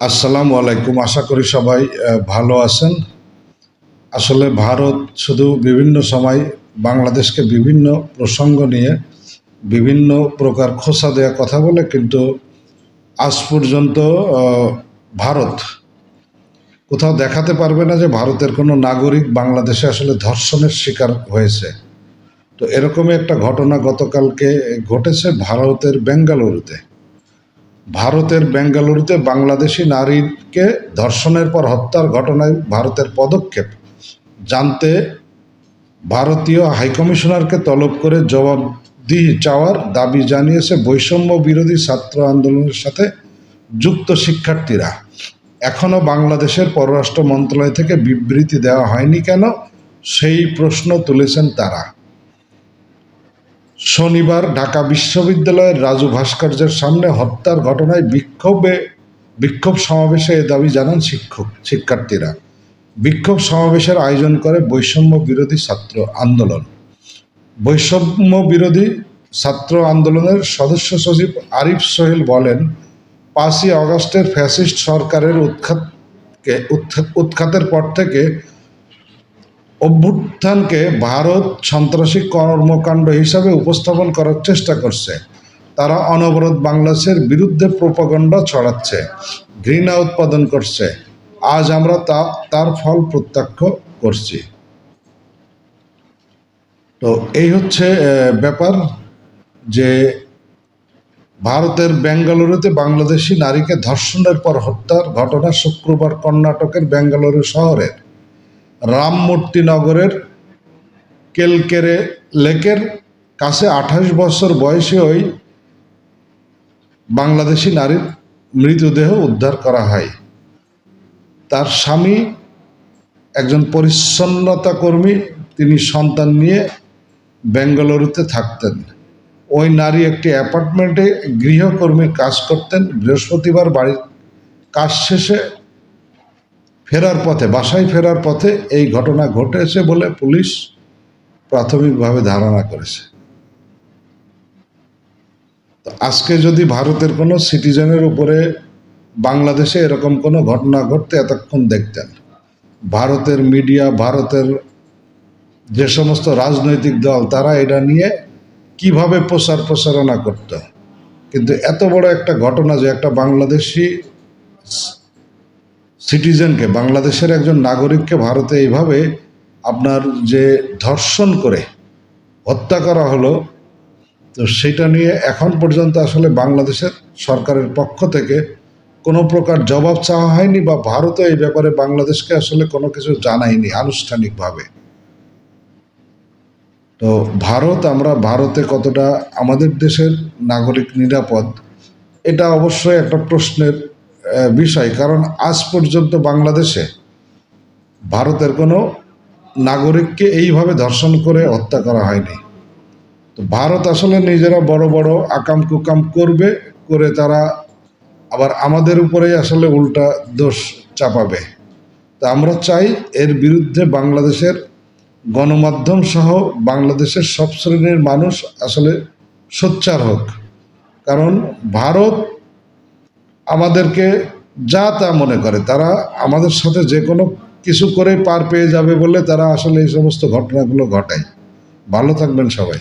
আসসালামু আলাইকুম। আশা করি সবাই ভালো আছেন। আসলে ভারত শুধু বিভিন্ন সময় বাংলাদেশকে বিভিন্ন প্রসঙ্গ নিয়ে বিভিন্ন প্রকার খোসা দেওয়া কথা বলে, কিন্তু আজ পর্যন্ত ভারত কোথাও দেখাতে পারবে না যে ভারতের কোনো নাগরিক বাংলাদেশে আসলে ধর্ষণের শিকার হয়েছে। তো এরকমই একটা ঘটনা গতকালকে ঘটেছে ভারতের বেঙ্গালুরুতে। ভারতের বেঙ্গালুরুতে বাংলাদেশি নারীকে ধর্ষণের পর হত্যার ঘটনায় ভারতের পদক্ষেপ। জানতে ভারতীয় হাইকমিশনারকে তলব করে জবাবদিহি চাওয়ার দাবি জানিয়েছে বৈষম্য বিরোধী ছাত্র আন্দোলনের সাথে যুক্ত শিক্ষার্থীরা। এখনও বাংলাদেশের পররাষ্ট্র মন্ত্রণালয় থেকে বিবৃতি দেওয়া হয়নি কেন? সেই প্রশ্ন তুলেছেন তারা। শনিবার ঢাকা বিশ্ববিদ্যালয়ের রাজু ভাস্কর্যের সামনে হত্যার ঘটনায় বিক্ষোভে, বিক্ষোভ সমাবেশে এ দাবি জানান শিক্ষক, শিক্ষার্থীরা। বিক্ষোভ সমাবেশের আয়োজন করে বৈষম্য বিরোধী ছাত্র আন্দোলন। বৈষম্য বিরোধী ছাত্র আন্দোলনের সদস্য সচিব আরিফ সোহেল বলেন, পাঁচই আগস্টের ফ্যাসিস্ট সরকারের উৎখাতকে উৎখাতের পর থেকে অভ্যুত্থানকে ভারত সন্ত্রাসী কর্মকাণ্ড হিসাবে উপস্থাপন করার চেষ্টা করছে। তারা অনবরত বাংলাদেশের বিরুদ্ধে প্রোপাগণ্ডা ছড়াচ্ছে, ঘৃণা উৎপাদন করছে। আজ আমরা তা, তার ফল প্রত্যক্ষ করছি। তো এই হচ্ছে ব্যাপার যে ভারতের বেঙ্গালুরুতে বাংলাদেশি নারীকে ধর্ষণের পর হত্যার ঘটনা শুক্রবার কর্ণাটকের বেঙ্গালুরু শহরের রামমূর্তি নগরের কেলকেরে লেকের কাছে আঠাশ বছর বয়সী ওই বাংলাদেশি নারীর মৃতদেহ উদ্ধার করা হয়। তার স্বামী একজন পরিচ্ছন্নতা কর্মী, তিনি সন্তান নিয়ে বেঙ্গালুরুতে থাকতেন। ওই নারী একটি অ্যাপার্টমেন্টে গৃহকর্মীর কাজ করতেন। বৃহস্পতিবার বাড়ির কাজ শেষে ফেরার পথে, বাসায় ফেরার পথে এই ঘটনা ঘটেছে বলে পুলিশ প্রাথমিকভাবে ধারণা করেছে। আজকে যদি ভারতের কোনো সিটিজেনের উপরে বাংলাদেশে এরকম কোনো ঘটনা ঘটতে এতক্ষণ দেখতেন, ভারতের মিডিয়া, ভারতের যে সমস্ত রাজনৈতিক দল, তারা এটা নিয়ে কীভাবে প্রচার প্রচারণা করত? কিন্তু এত বড় একটা ঘটনা যে একটা বাংলাদেশি সিটিজেনকে বাংলাদেশের একজন নাগরিককে ভারতে এইভাবে আপনার যে ধর্ষণ করে হত্যা করা হলো, তো সেটা নিয়ে এখন পর্যন্ত আসলে বাংলাদেশের সরকারের পক্ষ থেকে কোনো প্রকার জবাব চাওয়া হয়নি বা ভারতও এই ব্যাপারে বাংলাদেশকে আসলে কোনো কিছু জানায়নি আনুষ্ঠানিকভাবে। তো ভারত, আমরা ভারতে কতটা আমাদের দেশের নাগরিক নিরাপদ, এটা অবশ্যই একটা প্রশ্নের বিষয়। কারণ আজ পর্যন্ত বাংলাদেশে ভারতের কোনো নাগরিককে এইভাবে ধর্ষণ করে হত্যা করা হয়নি। তো ভারত আসলে নিজেরা বড় বড় আকাম কুকাম করবে, করে তারা আবার আমাদের উপরেই আসলে উল্টা দোষ চাপাবে। তা আমরা চাই এর বিরুদ্ধে বাংলাদেশের গণমাধ্যম সহ বাংলাদেশের সব শ্রেণির মানুষ আসলে সোচ্চার হোক। কারণ ভারত আমাদেরকে যা তা মনে করে, তারা আমাদের সাথে যে কোনো কিছু করে পার পেয়ে যাবে বলে তারা আসলে এই সমস্ত ঘটনাগুলো ঘটায়। ভালো থাকবেন সবাই।